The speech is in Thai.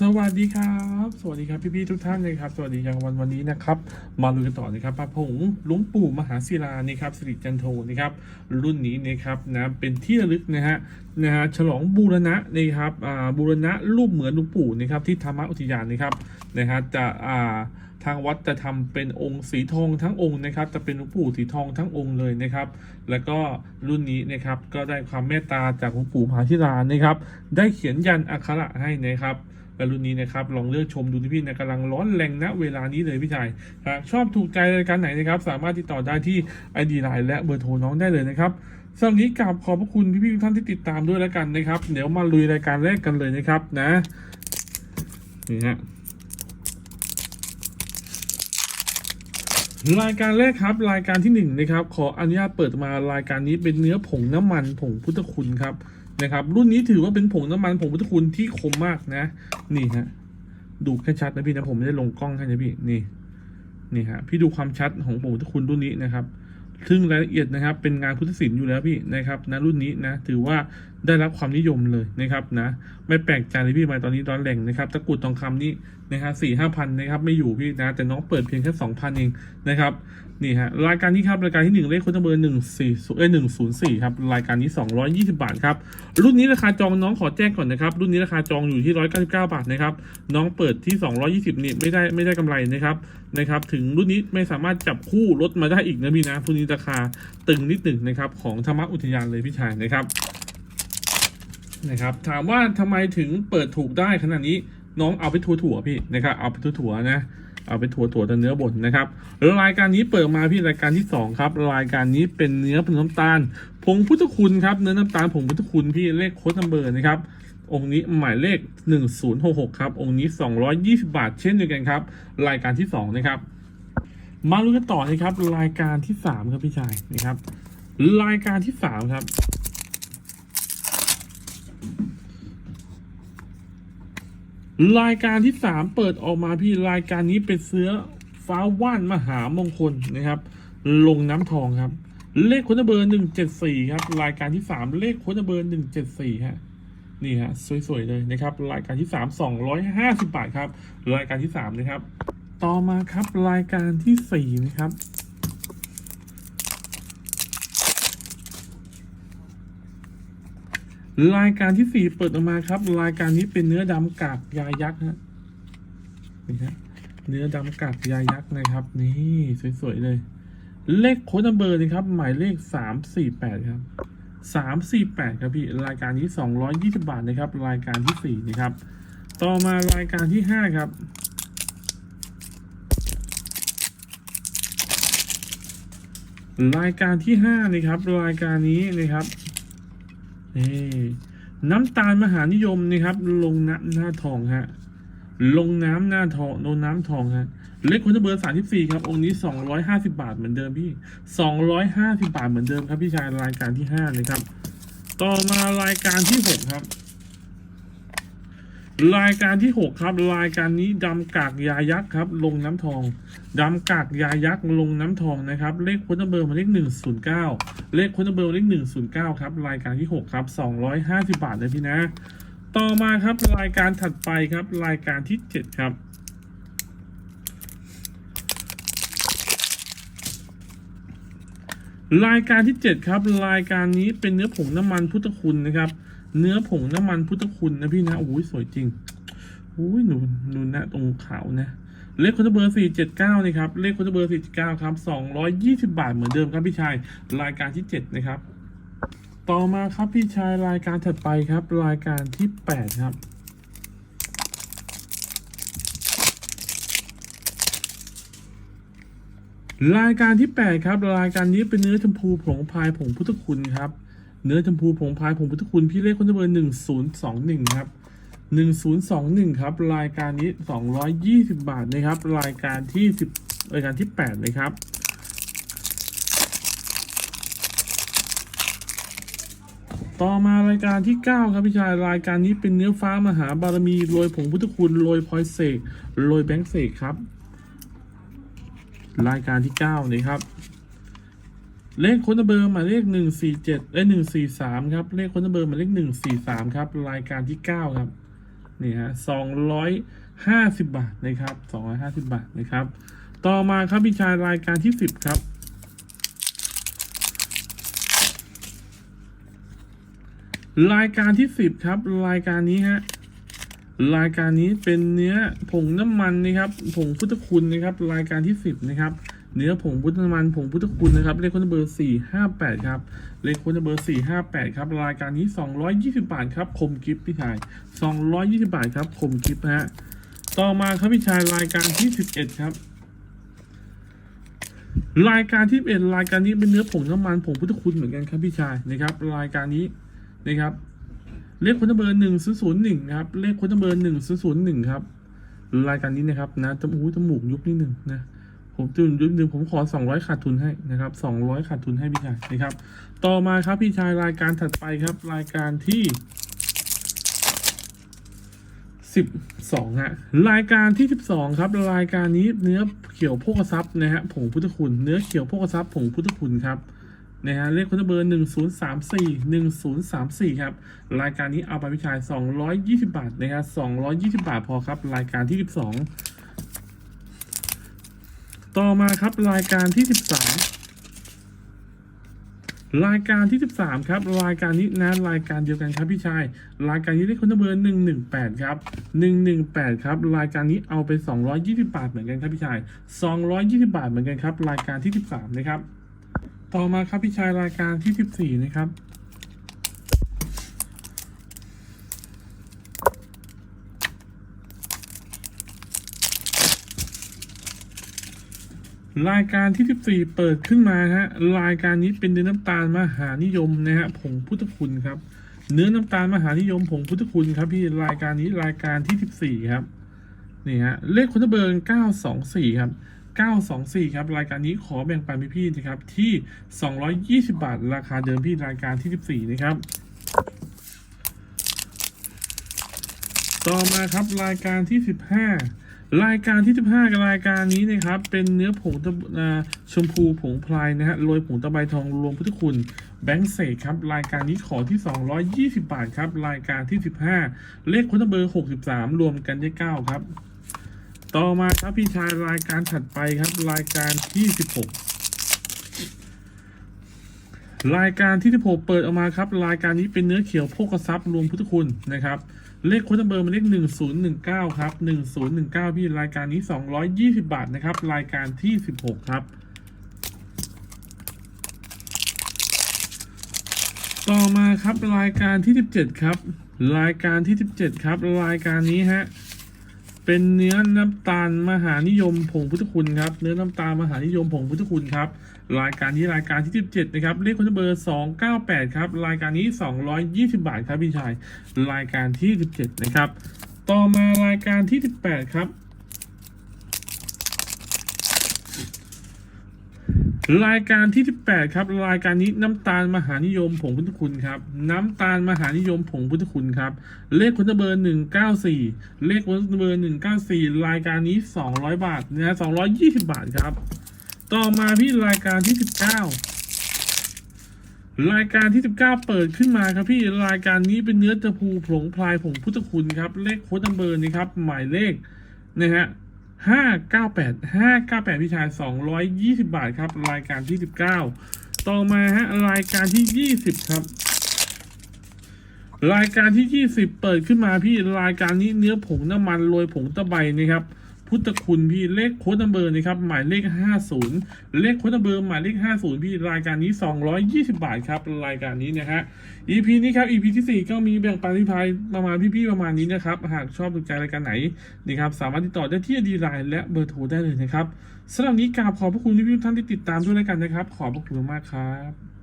สวัสดีครับ สวัสดีครับพี่ๆทุกท่านเลยครับ สวัสดีย่างวันวันนี้นะครับ มาลุยกันต่อนะครับพระผงลวงปู่มหาศิลานี่ครับสิริจันโทนะครับ รุ่นนี้นะครับนะเป็นที่ระลึกนะฮะนะฮะฉลองบูรณะนะครับอ่าบูรณะรูปเหมือนลวงปู่นะครับที่ธรรมอุทยานนะครับนะฮะจะอ่าทางวัดจะทำเป็นองค์สีทองทั้งองค์นะครับ จะเป็นหลวงปู่สีทองทั้งองค์เลยนะครับ แล้วก็รุ่นนี้นะครับก็ได้ความเมตตาจากหลวงปู่มหาธิรานะครับ ได้เขียนยันอักขระให้นะครับ และรุ่นนี้นะครับลองเลือกชมดูที่พี่นะกำลังร้อนแรงณเวลานี้เลยพี่ชายหากชอบถูกใจรายการไหนนะครับ สามารถติดต่อได้ที่ ID ไลน์และเบอร์โทรน้องได้เลยนะครับสำหรับนี้กราบขอบพระคุณพี่ๆทุกท่านที่ติดตามด้วยแล้วกันนะครับ เดี๋ยวมาลุยรายการแรกกันเลยนะครับนะนี่ฮะรายการแรกครับรายการที่หนึ่งนะครับขออนุญาตเปิดมารายการนี้เป็นเนื้อผงน้ำมันผงพุทธคุณครับ นะครับ รุ่นนี้ถือว่าเป็นผงน้ำมันผงพุทธคุณที่คมมากนะ นี่ฮะดูแค่ชัดนะพี่นะผมไม่ได้ลงกล้องให้นะพี่นี่นี่ฮะพี่ดูความชัดของผงพุทธคุณรุ่นนี้นะครับ ซึ่งรายละเอียดนะครับ เป็นงานพุทธศิลป์อยู่แล้วพี่นะครับนะรุ่นนี้นะ ถือว่าได้รับความนิยมเลยนะครับนะ ไม่แปลกใจเลยพี่มาตอนนี้ร้อนแรงนะครับตะกุดทองคำนี่นะครับสี่ห้าพันนะครับไม่อยู่พี่นะแต่น้องเปิดเพียงแค่สองพันเองนะครับนี่ฮะรายการนี้ครับรายการที่หนึ่งเลขคนเบอร์หนึ่งสี่เอ้ยหนึ่งศูนย์สี่ครับรายการนี้สองร้อยยี่สิบาทครับรุ่นนี้ราคาจองน้องขอแจ้งก่อนนะครับรุ่นนี้ราคาจองอยู่ที่ร้อยเก้าสิบเก้าบาทนะครับน้องเปิดที่สองร้อยี่สิบนี่ไม่ได้ไม่ได้กำไรนะครับนะครับถึงรุ่นนี้ไม่สามารถจับคู่ลดมาได้อีกนะพี่นะรุ่นนี้ราคาตึงนิดหนึ่งนะครับของธรรมอุทยานเลยพี่ชายนะครับนะครับถามว่าทำไมถึงเปิดถูกได้ขนาดนี้น้องเอาไปถั่วถั่วพี่นะครับเอาไปถั่วถั่วนะ เอาไปถั่วถั่วแต่เนื้อบดนะครับรายการนี้เปิดมาพี่รายการที่สองครับ รายการนี้เป็นเนื้อผงน้ำตาล ผงพุทธคุณครับเนื้อน้ำตาลผงพุทธคุณพี่เลขโค้ดนัมเบอร์นะครับองค์นี้หมายเลข 1066 ครับ องค์นี้ 220 บาท เช่นเดียวกันครับ รายการที่สองนะครับ มาลุ้นกันต่อนะครับ รายการที่สามครับพี่ชายนะครับ รายการที่สามครับ รายการที่สามเปิดออกมาพี่รายการนี้เป็นเสื้อฟ้าว่านมหามงคลนะครับ ลงน้ำทองครับ เลขคนเบอร์หนึ่งเจ็ดสี่ครับ รายการที่สามเลขคนเบอร์หนึ่งเจ็ดสี่ฮะนี่ฮะสวยๆเลยนะครับ รายการที่สามสองร้อยห้าสิบบาทครับ รายการที่สามนะครับ ต่อมาครับรายการที่สี่นะครับ รายการที่สี่เปิดออกมาครับ รายการนี้เป็นเนื้อดำกากยายักษ์ฮะนี่ฮะเนื้อดำกากยายักษ์นะครับ นี่สวยๆเลย เลขโค้ดนัมเบอร์นะครับ หมายเลขสามสี่แปดครับสามสี่แปดครับพี่รายการนี้สองร้อยยี่สิบาทนะครับ รายการที่สี่นะครับ ต่อมารายการที่ห้าครับรายการที่ห้านะครับ รายการนี้นะครับ นี่น้ำตาลมหานิยมนะครับ ลงน้ำหน้าทองฮะลงน้ำหน้าทองลงน้ำทองฮะเล็กคนเบอร์สามสิบสี่ครับ องค์นี้สองร้อยห้าสิบาทเหมือนเดิมพี่สองร้อยห้าสิบาทเหมือนเดิมครับพี่ชายรายการที่ห้านะครับ ต่อมารายการที่หกครับ รายการที่หกครับ รายการนี้ดำกากยายักษ์ครับ ลงน้ำทองดำกากยายักษ์ลงน้ำทองนะครับ เลขคนเบอร์หมายเลขหนึ่งศูนย์เก้าเลขคนเบอร์เลขหนึ่งศูนย์เก้าครับ รายการที่หกครับสองร้อยห้าสิบาทเลยพี่นะ ต่อมาครับรายการถัดไปครับ รายการที่เจ็ดครับรายการที่เจ็ดครับ รายการนี้เป็นเนื้อผงน้ำมันพุทธคุณนะครับ เนื้อผงน้ำมันพุทธคุณนะพี่นะโอ้ยสวยจริงโอ้ยหนูหนูนะตรงขาวนะเลขคอนเบอร์สี่เจ็ดเก้านะครับเลขคอนเบอร์สี่เจ็ดเก้าครับสองร้อยยี่สิบาทเหมือนเดิมครับพี่ชายรายการที่เจ็ดนะครับ ต่อมาครับพี่ชายรายการถัดไปครับ รายการที่แปดครับรายการที่ 8 ครับ รายการนี้เป็นเนื้อชมพูผงพายผงพุทธคุณครับ เนื้อชมพูผงพายผงพุทธคุณพี่เลขคนเบอร์หนึ่งศูนย์สองหนึ่งครับหนึ่งศูนย์สองหนึ่งครับ รายการนี้สองร้อยยี่สิบบาทนะครับ รายการที่สิบรายการที่แปดเลยครับต่อมารายการที่ 9 ครับพี่ชายรายการนี้เป็นเนื้อฟ้ามหาบารมีโรยผงพุทธคุณโรยพลอยเสกโรยแบงค์เสกครับ รายการที่เก้านี่ครับ เลขคนเบอร์หมายเลขหนึ่งสี่เจ็ดเอ้หนึ่งสี่สามครับ เลขคนเบอร์หมายเลขหนึ่งสี่สามครับ รายการที่เก้าครับ นี่ฮะสองร้อยห้าสิบบาทนะครับสองร้อยห้าสิบบาทนะครับ ต่อมาครับพี่ชายรายการที่สิบครับ รายการที่สิบครับ รายการนี้ฮะรายการนี้เป็นเนื้อผงน้ำมันนะครับผงพุทธคุณนะครับ รายการที่สิบนะครับ เนื้อผงพุทธมันผงพุทธคุณนะครับเลขคนเบอร์สี่ห้าแปดครับ เลขคนเบอร์สี่ห้าแปดครับ รายการนี้สองร้อยยี่สิบาทครับ คมกิฟต์พี่ชายสองร้อยยี่สิบาทครับ คมกิฟต์ฮะ ต่อมาครับพี่ชายรายการที่สิบเอ็ดครับรายการที่เป็นรายการนี้เป็นเนื้อผงน้ำมันผงพุทธคุณเหมือนกันครับพี่ชายนะครับ รายการนี้นะครับ เลขคนเบอร์หนึ่งศูนย์ศูนย์หนึ่งครับเลขคนเบอร์หนึ่งศูนย์ศูนย์หนึ่งครับ รายการนี้นะครับนะจมูกจมูกยุบนิดหนึ่งนะ ผมจุนยุบหนึ่งผมขอสองร้อยขาดทุนให้นะครับสองร้อยขาดทุนให้พี่ชายนะครับ ต่อมาครับพี่ชายรายการถัดไปครับ รายการที่สิบสองฮะรายการที่สิบสองครับ รายการนี้เนื้อเขียวโภคทรัพย์นะฮะผงพุทธคุณ เนื้อเขียวโภคทรัพย์ผงพุทธคุณครับนะฮะเลขคนเบอร์หนึ่งศูนย์สามสี่หนึ่งศูนย์สามสี่ครับ รายการนี้เอาไปพิชายสองร้อยยี่สิบาทนะครับสองร้อยยี่สิบาทพอครับ รายการที่สิบสอง ต่อมาครับรายการที่สิบสามรายการที่สิบสามครับ รายการนี้นะรายการเดียวกันครับพี่ชาย รายการนี้เลขคนเบอร์หนึ่งหนึ่งแปดครับหนึ่งหนึ่งแปดครับ รายการนี้เอาไปสองร้อยยี่สิบาทเหมือนกันครับพี่ชายสองร้อยยี่สิบาทเหมือนกันครับ รายการที่สิบสามนะครับ ต่อมาครับพี่ชายรายการที่สิบสี่นะครับ รายการที่สิบสี่เปิดขึ้นมาฮะรายการนี้เป็นเนื้อน้ำตาลมหานิยมนะฮะผงพุทธคุณครับ เนื้อน้ำตาลมหานิยมผงพุทธคุณครับพี่รายการนี้รายการที่สิบสี่ครับนี่ฮะเลขคนเบอร์เก้าสองสี่ครับเก้าสองสี่ครับ รายการนี้ขอแบ่งปันพี่ๆนะครับที่สองร้อยยี่สิบาท ราคาเดิมพี่รายการที่สิบสี่นะครับ ต่อมาครับรายการที่สิบห้า รายการที่สิบห้ากับรายการนี้นะครับ เป็นเนื้อผงตะอ่าชมพูผงพลายนะฮะโรยผงตะไบทองรวมพุทธคุณแบงค์เศษครับรายการนี้ขอที่ 220 บาทครับ รายการที่ 15 เลขคนเบอร์ 63 รวมกันได้9ครับ ต่อมาครับพี่ชายรายการถัดไปครับ รายการที่ 16 รายการที่16เปิดออกมาครับ รายการนี้เป็นเนื้อเขียวโภคทรัพย์รวมพุทธคุณนะครับ เลขคนเบอร์มันเลข1019ครับ1019พี่รายการนี้220บาทนะครับ รายการที่16ครับ ต่อมาครับรายการที่17ครับ รายการที่17ครับ รายการนี้ฮะ เป็นเนื้อน้ำตาลมหานิยมผงพุทธคุณครับ เนื้อน้ำตาลมหานิยมผงพุทธคุณครับ รายการนี้รายการที่ 17 นะครับ เลขคนเบอร์ 298 ครับ รายการนี้ 220 บาทครับพี่ชาย รายการที่ 17 นะครับ ต่อมารายการที่ 18 ครับ รายการที่ 18 ครับรายการนี้น้ำตาลมหานิยมผงพุทธคุณครับน้ำตาลมหานิยมผงพุทธคุณครับเลขคนเบอร์ 194 เลขคนเบอร์ 194 รายการนี้ 200 บาทนะฮะ220 บาทครับ ต่อมาพี่รายการที่ 19 รายการที่ 19 เปิดขึ้นมาครับพี่รายการนี้เป็นเนื้อตะพูผงพลายผงพุทธคุณครับเลขโค้ดนัมเบอร์นะครับหมายเลขนะฮะ ห้าเก้าแปดห้าเก้าแปดพี่ชายสองร้อยยี่สิบาทครับ รายการที่สิบเก้าต่อมาฮะรายการที่ยี่สิบครับ รายการที่ยี่สิบเปิดขึ้นมาพี่รายการนี้เนื้อผงน้ำมันโรยผงตะไบนะครับ พุทธคุณพี่เลขโค้ดนัมเบอร์นะครับหมายเลขห้าศูนย์เลขโค้ดนัมเบอร์หมายเลขห้าศูนย์พี่รายการนี้สองร้อยยี่สิบาทครับรายการนี้นะฮะ EP นี้ครับ EP ที่สี่ก็มีแบ่งปันพี่พายประมาณพี่ๆประมาณนี้นะครับหากชอบถูใจรายการไหนนะครับสามารถติดต่อได้ที่ดีไลน์และเบอร์โทรได้เลยนะครับสำหรับนี้กราบขอบพระคุณพี่ๆทุกท่านที่ติดตามด้วยแล้วกันนะครับ ขอบพระคุณมากครับ